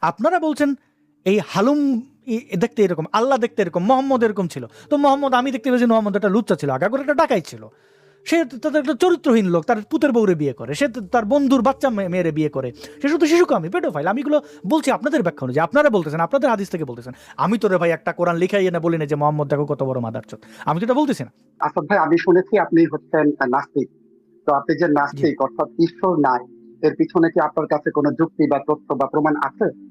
আপনারা বলছেন এই হালুম দেখতে এরকম আল্লাহ দেখতে এরকম মোহাম্মদ এরকম ছিল। তো মোহাম্মদ আমি দেখতে পেয়েছি মোহাম্মদ একটা লুচ্চা ছিল আগা করে একটা ডাকাই ছিল। সে তাদের একটা চরিত্রহীন লোক তার পুতের বউরে বিয়ে করে সে তার বন্ধুর বাচ্চা মেয়ে- মেয়েরে বিয়ে করে সে শুধু শিশুকে আমি পেটোফাইল আমি এগুলো বলছি আপনাদের ব্যাখ্যা অনুযায়ী আপনারা বলতেছেন আপনাদের হাদিস থেকে বলতেছেন। আমি তোরে ভাই একটা কোরআন লিখাই এনে বলি না যে মোহাম্মদ দেখো কত বড় মাদারচোদ আমি তো এটা বলতেছি না। আসাদ ভাই আমি শুনেছি আপনি হচ্ছেন নাস্তিক। তো আপনি যে নাস্তিক অর্থাৎ ঈশ্বর নাই এর পিছনে কি আপনার কাছে কোনো যুক্তি বা তথ্য বা প্রমাণ আছে?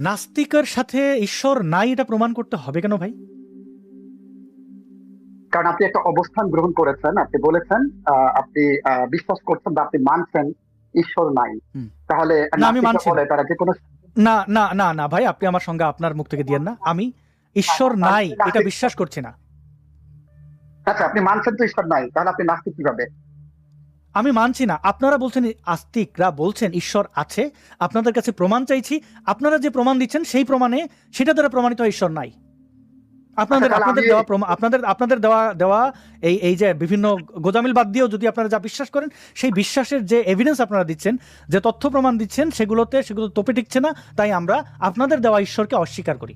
নাস্তিকের সাথে ঈশ্বর নাই এটা প্রমাণ করতে হবে কেন ভাই? কারণ আপনি একটা অবস্থান গ্রহণ করেছেন আপনি বলেছেন আপনি বিশ্বাস করছেন বা আপনি মানছেন ঈশ্বর নাই। তাহলে না, আমি মানছি। তারা যে কোনো না না না না ভাই আপনি আমার সঙ্গে আপনার মুখ থেকে দিয়েন না। আমি ঈশ্বর নাই এটা বিশ্বাস করছি না। আচ্ছা আপনি মানছেন তো ঈশ্বর নাই তাহলে আপনি নাস্তিক কীভাবে? আমি মানছি না। আপনারা বলছেন আস্তিকরা বলছেন ঈশ্বর আছে। আপনাদের কাছে প্রমাণ চাইছি। আপনারা যে প্রমাণ দিচ্ছেন সেই প্রমাণে সেটা দ্বারা প্রমাণিত ঈশ্বর নাই। আপনাদের আচ্ছা, আপনাদের দেওয়া আপনাদের আপনাদের দেওয়া দেওয়া এই এই যে বিভিন্ন গোজামিল বাদ দিয়েও যদি আপনারা যা বিশ্বাস করেন সেই বিশ্বাসের যে এভিডেন্স আপনারা দিচ্ছেন যে তথ্য প্রমাণ দিচ্ছেন সেগুলোতে সেগুলো তোপে টিকছে না তাই আমরা আপনাদের দেওয়া ঈশ্বরকে অস্বীকার করি।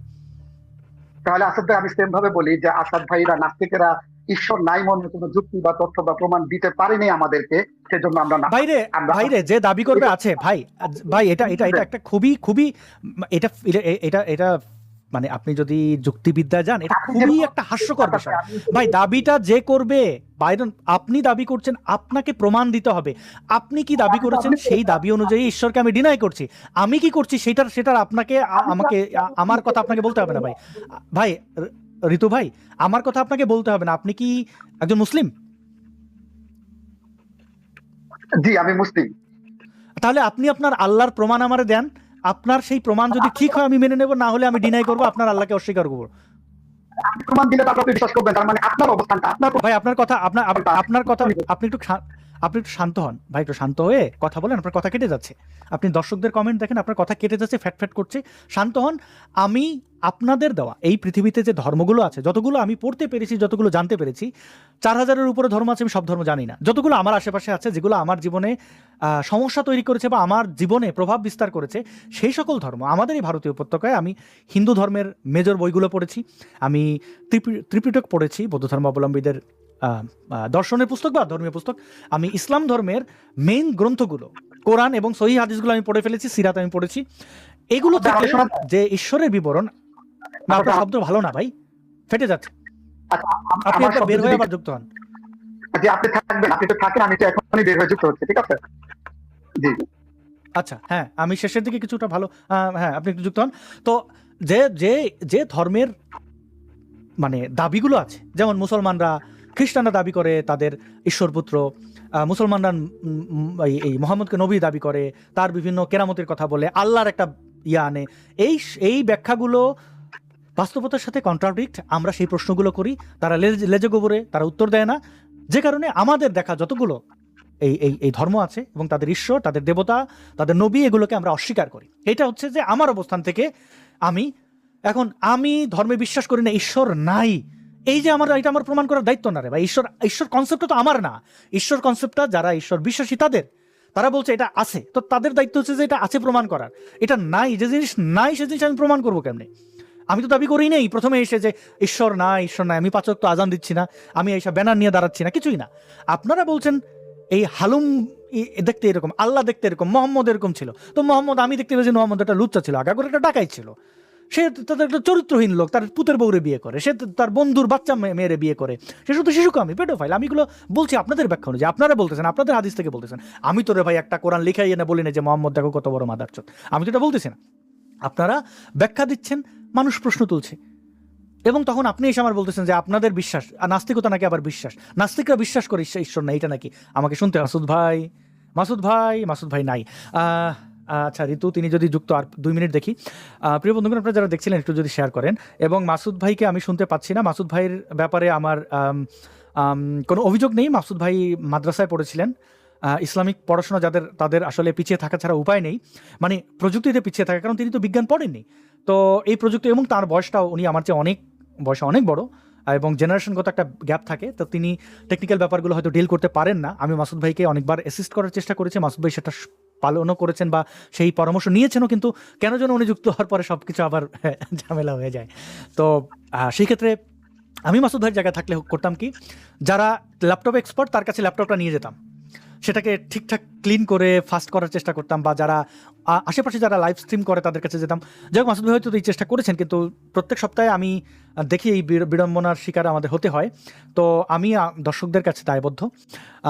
তাহলে আসাদ ভাই আমি সেম ভাবে বলি যে আসাদ ভাইরা নাস্তিকেরা ঈশ্বর নাই মনে কোনো যুক্তি বা তথ্য বা প্রমাণ দিতে পারেনি আমাদেরকে সেজন্য আমরা না বাইরে আমরা- বাইরে যে দাবি করবে আছে ভাই ভাই এটা এটা এটা একটা খুবই খুবই এটা এটা- এটা মানে আপনি যদি যুক্তিবিদ্যা যান এটা খুবই একটা হাস্যকর বিষয়। ভাই দাবিটা যে করবে বাইরন আপনি দাবি করছেন আপনাকে প্রমাণ দিতে হবে। আপনি কি দাবি করেছেন সেই দাবি অনুযায়ী ঈশ্বরকে আমি ডিনাই করছি। আমি কি করছি সেটার সেটার আপনাকে আমাকে আমার কথা আপনাকে বলতে হবে না ভাই। ভাই ঋতু ভাই আমার কথা আপনাকে বলতে হবে না। আপনি কি একজন মুসলিম? জি আমি মুসলিম। তাহলে আপনি আপনার আল্লাহর প্রমাণ আমারে দেন। আপনার সেই প্রমাণ যদি ঠিক হয় আমি মেনে নেব না হলে আমি ডিনাই করব আপনার আল্লাহকে অস্বীকার করব। আপনি প্রমাণ দিলে তারপর আপনি বিশ্বাস করবেন তার মানে আপনার অবস্থানটা আপনার ভাই আপনার কথা আপনার আপনার কথা আপনি একটু আপনি একটু শান্ত হন। ভাই, একটু শান্ত হয়ে কথা বলেন, আপনার কথা কেটে যাচ্ছে। আপনি দর্শকদের কমেন্ট দেখেন, আপনার কথা কেটে যাচ্ছে, ফ্যাট ফ্যাট করছে। শান্ত হন, আমি আপনাদের দেওয়া এই পৃথিবীতে যে ধর্মগুলো আছে, যতগুলো আমি পড়তে পেরেছি, যতগুলো জানতে পেরেছি, চার হাজারের উপরে ধর্ম আছে, আমি সব ধর্ম জানি না। যতগুলো আমার আশেপাশে আছে, যেগুলো আমার জীবনে সমস্যা তৈরি করেছে বা আমার জীবনে প্রভাব বিস্তার করেছে, সেই সকল ধর্ম, আমাদের এই ভারতীয় উপত্যকায় আমি হিন্দু ধর্মের মেজর বইগুলো পড়েছি, আমি ত্রিপি- ত্রিপিটক পড়েছি, বৌদ্ধ ধর্মাবলম্বীদের দর্শনের পুস্তক বা ধর্মীয় পুস্তক আমি ইসলাম ধর্মের মেইন গ্রন্থগুলো কোরআন এবং সহি হাদিসগুলো আমি পড়ে ফেলেছি সিরাত আমি পড়েছি। এগুলো আচ্ছা, থেকে যে ঈশ্বরের বিবরণ না আপনার আচ্ছা, শব্দ ভালো না ভাই ফেটে যাচ্ছে। আচ্ছা, আপনি শব্দ বের হয়ে আবার যুক্ত হন। যে আপনি থাকবেন আপনি তো থাকেন আমি তো এখনই বের হয়ে যুক্ত হচ্ছে ঠিক আছে? জি আচ্ছা হ্যাঁ আমি শেষের দিকে কিছুটা ভালো হ্যাঁ আপনি একটু যুক্ত হন। তো যে যে যে ধর্মের মানে দাবিগুলো আছে যেমন মুসলমানরা খ্রিস্টানরা দাবি করে তাদের ঈশ্বরপুত্র মুসলমানরা এই- মোহাম্মদকে নবী দাবি করে, তার বিভিন্ন কেরামতির কথা বলে, আল্লাহর একটা ইয়া আনে। এই এই ব্যাখ্যাগুলো বাস্তবতার সাথে কন্ট্রাডিক্ট আমরা সেই প্রশ্নগুলো করি, তারা লেজে গোবরে, তারা উত্তর দেয় না। যে কারণে আমাদের দেখা যতগুলো এই এই এই ধর্ম আছে এবং তাদের ঈশ্বর, তাদের দেবতা, তাদের নবী, এগুলোকে আমরা অস্বীকার করি। এটা হচ্ছে যে আমার অবস্থান থেকে আমি, এখন আমি ধর্মে বিশ্বাস করি না, ঈশ্বর নাই। এই যে আমার, এটা আমার প্রমাণ করার দায়িত্ব না রে ভাই। ঈশ্বর ঈশ্বর কনসেপ্টটা তো আমার না। ঈশ্বর কনসেপ্টটা যারা ঈশ্বর বিশ্বাসী তাদের, তারা বলছে এটা আছে। তো তাদের দায়িত্ব হচ্ছে যে এটা আছে প্রমাণ করার। এটা নাই, যে জিনিস নাই, সে জিনিস আমি প্রমাণ করব কেমনে? আমি তো দাবি করি নেই প্রথমে এসে যে ঈশ্বর না, ঈশ্বর নাই, আমি পাচক তো আজান দিচ্ছি না, আমি এইসব ব্যানার নিয়ে দাঁড়াচ্ছি না, কিছুই না। আপনারা বলছেন এই হালুম দেখতে এরকম, আল্লাহ দেখতে এরকম, মোহাম্মদ এরকম ছিল। তো মোহাম্মদ, আমি দেখতে পেয়েছি মোহাম্মদ একটা লুচ্চা ছিল আগা করে একটা ডাকাই ছিল। সে তাদের একটা চরিত্রহীন লোক, তার পুতের বউরে বিয়ে করে, সে তার বন্ধুর বাচ্চা মেয়ে- মেয়েরে বিয়ে করে, সে শুধু শিশুকে আমি পেটোফাইল আমি এগুলো বলছি আপনাদের ব্যাখ্যা অনুযায়ী, আপনারা বলতেছেন, আপনাদের হাদিস থেকে বলতেছেন। আমি তোরে ভাই একটা কোরআন লিখাই এনে বলি না যে, মোহাম্মদ, দেখো কত বড় মাদারচোদ আমি তো এটা বলতেছি না। আপনারা ব্যাখ্যা দিচ্ছেন, মানুষ প্রশ্ন তুলছে। এবং তখন আপনি এসে আমার বলতেছেন যে, আপনাদের বিশ্বাস, আর নাস্তিকতা নাকি আবার বিশ্বাস? নাস্তিকরা বিশ্বাস করে ঈশ্বর- না এটা নাকি আমাকে শুনতে মাসুদ ভাই মাসুদ ভাই মাসুদ ভাই নাই। আচ্ছা ঋতু তিনি যদি যুক্ত আর দুই মিনিট দেখি। প্রিয় বন্ধুগণ আপনারা যারা দেখছিলেন একটু যদি শেয়ার করেন। এবং মাসুদ ভাইকে আমি শুনতে পাচ্ছি না। মাসুদ ভাইয়ের ব্যাপারে আমার আম, আম, কোনো অভিযোগ নেই। মাসুদ ভাই মাদ্রাসায় পড়েছিলেন। ইসলামিক পড়াশোনা যাদের তাদের আসলে পিছিয়ে থাকা ছাড়া উপায় নেই। মানে প্রযুক্তিতে পিছিয়ে থাকা কারণ তিনি তো বিজ্ঞান পড়েননি। তো এই প্রযুক্তি এবং তার বয়সটাও উনি আমার চেয়ে অনেক বয়সে অনেক বড়। এবং জেনারেশনগত একটা গ্যাপ থাকে। তো তিনি টেকনিক্যাল ব্যাপারগুলো হয়তো ডিল করতে পারেন না। আমি মাসুদ ভাইকে অনেকবার অ্যাসিস্ট করার চেষ্টা করেছি। মাসুদ ভাই সেটা পালনও করেছেন বা সেই পরামর্শ নিয়েছেনও, কিন্তু কেন যেন উনি যুক্ত হওয়ার পরে সব কিছু আবার ঝামেলা হয়ে যায়। তো সেই ক্ষেত্রে আমি মাসুদ ভাইয়ের জায়গায় থাকলে করতাম কি, যারা ল্যাপটপ এক্সপার্ট তার কাছে ল্যাপটপটা নিয়ে যেতাম। সেটাকে ঠিকঠাক ক্লিন করে ফাস্ট করার চেষ্টা করতাম বা যারা আশেপাশে যারা লাইভ স্ট্রিম করে তাদের কাছে যেতাম। যাই হোক, মাসুদ ভাই হয়তো এই চেষ্টা করেছেন, কিন্তু প্রত্যেক সপ্তাহে আমি দেখি এই বিড়- বিড়ম্বনার শিকার আমাদের হতে হয়। তো আমি দর্শকদের কাছে দায়বদ্ধ।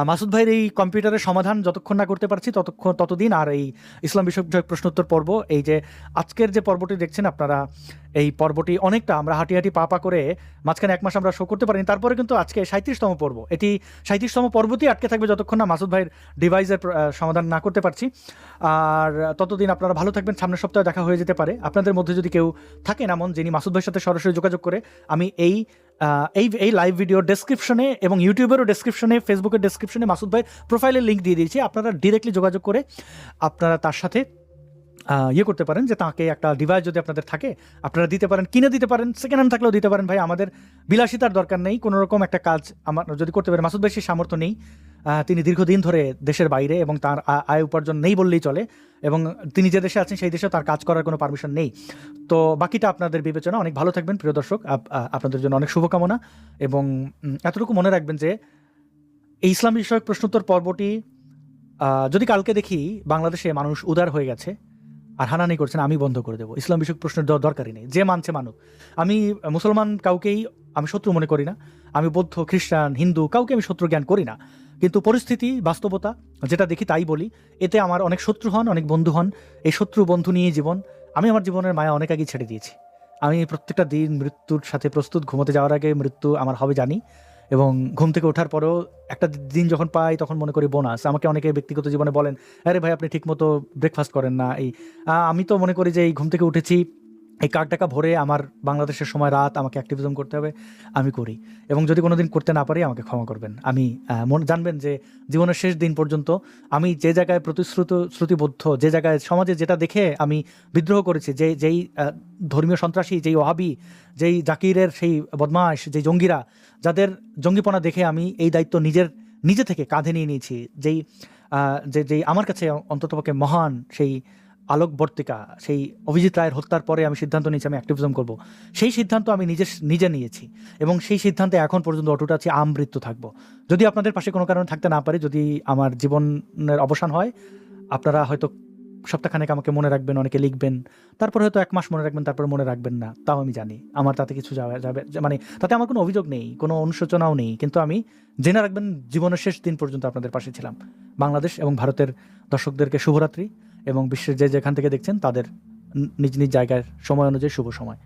মাসুদ ভাইয়ের এই কম্পিউটারের সমাধান যতক্ষণ না করতে পারছি, ততক্ষণ, ততদিন আর এই ইসলাম বিষয়ক প্রশ্নোত্তর পর্ব, এই যে আজকের যে পর্বটি দেখছেন আপনারা, এই পর্বটি অনেকটা আমরা হাঁটি হাঁটি পা পা করে মাঝখানে এক মাস আমরা শো করতে পারিনি, তারপরে কিন্তু আজকে সাঁত্রিশতম পর্ব। এটি সাঁত্রিশতম পর্বতেই আটকে থাকবে যতক্ষণ না মাসুদ ভাইয়ের ডিভাইসের সমাধান না করতে পারছি। আর ততদিন আপনারা ভালো থাকবেন, সামনের সপ্তাহে দেখা হয়ে যেতে পারে। আপনাদের মধ্যে যদি কেউ থাকেন এমন, যিনি মাসুদ ভাইয়ের সাথে সরাসরি যোগাযোগ করে, আমি এই এই এই লাইভ ভিডিও ডেসক্রিপশনে এবং ইউটিউবেরও ডেসক্রিপশনে ফেসবুকের ডেসক্রিপশনে মাসুদ ভাই প্রোফাইলের লিঙ্ক দিয়ে দিয়েছি। আপনারা ডিরেক্টলি যোগাযোগ করে আপনারা তার সাথে ইয়ে করতে পারেন যে তাকে একটা ডিভাইস যদি আপনাদের থাকে, আপনারা দিতে পারেন, কিনে দিতে পারেন সেকেন্ড হ্যান্ড থাকলেও দিতে পারেন। ভাই, আমাদের বিলাসিতার দরকার নেই। কোনো রকম একটা কাজ আমার যদি করতে পারেন মাসুদ ভাই সেই সামর্থ্য নেই। তিনি দীর্ঘদিন ধরে দেশের বাইরে এবং তার আয় উপার্জন নেই বললেই চলে এবং তিনি যে দেশে আছেন সেই দেশে তার কাজ করার কোনো পারমিশন নেই। তো বাকিটা আপনাদের বিবেচনা। অনেক ভালো থাকবেন, প্রিয় দর্শক। আপ- আপনাদের জন্য অনেক শুভকামনা এবং এতটুকু মনে রাখবেন যে এই ইসলাম বিষয়ক প্রশ্নোত্তর পর্বটি যদি কালকে দেখি বাংলাদেশে মানুষ উদার হয়ে গেছে আর হানানি করছেন আমি বন্ধ করে দেবো। ইসলাম বিষয়ক প্রশ্নের দ- দরকারই নেই। যে মানছে মানুষ আমি মুসলমান কাউকেই আমি শত্রু মনে করি না। আমি বৌদ্ধ, খ্রিস্টান, হিন্দু কাউকে আমি শত্রু জ্ঞান করি না। কিন্তু পরিস্থিতি, বাস্তবতা, যেটা দেখি তাই বলি, এতে আমার অনেক শত্রু হন, অনেক বন্ধু হন। এই শত্রু বন্ধু নিয়ে জীবন। আমি আমার জীবনের মায়া অনেক আগে ছেড়ে দিয়েছি। আমি প্রত্যেকটা দিন মৃত্যুর সাথে প্রস্তুত, ঘুমোতে যাওয়ার আগে মৃত্যু আমার হবে জানি। এবং ঘুম থেকে ওঠার পরেও একটা দিন যখন পাই, তখন মনে করি বোনাস। আমাকে অনেকে ব্যক্তিগত জীবনে বলেন, আরে ভাই, আপনি ঠিকমতো ব্রেকফাস্ট করেন না। এই আমি তো মনে করি যে এই ঘুম থেকে উঠেছি এই কার্ড টাকা ভরে আমার বাংলাদেশের সময় রাত আমাকে অ্যাক্টিভিজম করতে হবে, আমি করি। এবং যদি কোনো দিন করতে না পারি, আমাকে ক্ষমা করবেন। আমি মন, জানবেন যে জীবনের শেষ দিন পর্যন্ত আমি যে জায়গায় প্রতিশ্রুত, শ্রুতিবদ্ধ, যে জায়গায় সমাজে যেটা দেখে আমি বিদ্রোহ করেছি, যে, যেই ধর্মীয় সন্ত্রাসী, যেই ওহাবি যেই জাকিরের সেই বদমাশ, যেই জঙ্গিরা, যাদের জঙ্গিপনা দেখে আমি এই দায়িত্ব নিজের, নিজে থেকে কাঁধে নিয়ে নিয়েছি। যেই যে, যেই আমার কাছে অন্ততপক্ষে মহান সেই আলোকবর্তিকা সেই অভিজিৎ রায়ের হত্যার পরে আমি সিদ্ধান্ত নিয়েছি, আমি অ্যাক্টিভিজম করব। সেই সিদ্ধান্ত আমি নিজে নিজে নিয়েছি এবং সেই সিদ্ধান্তে এখন পর্যন্ত অটুট আছি আমৃত্যু থাকব। যদি আপনাদের পাশে কোনো কারণে থাকতে না পারি, যদি আমার জীবনের অবসান হয়, আপনারা হয়তো সপ্তাহখানেক আমাকে মনে রাখবেন, অনেকে লিখবেন, তারপর হয়তো এক মাস মনে রাখবেন, তারপর মনে রাখবেন না, তাও আমি জানি। আমার তাতে কিছু যাওয়া যাবে মানে তাতে আমার কোনো অভিযোগ নেই, কোনো অনুশোচনাও নেই, কিন্তু আমি জেনে রাখবেন, জীবনের শেষ দিন পর্যন্ত আপনাদের পাশে ছিলাম। বাংলাদেশ এবং ভারতের দর্শকদেরকে শুভরাত্রি। এবং বিশ্বের যে যেখান থেকে দেখছেন তাদের নিজ নিজ জায়গার সময় অনুযায়ী শুভ সময়।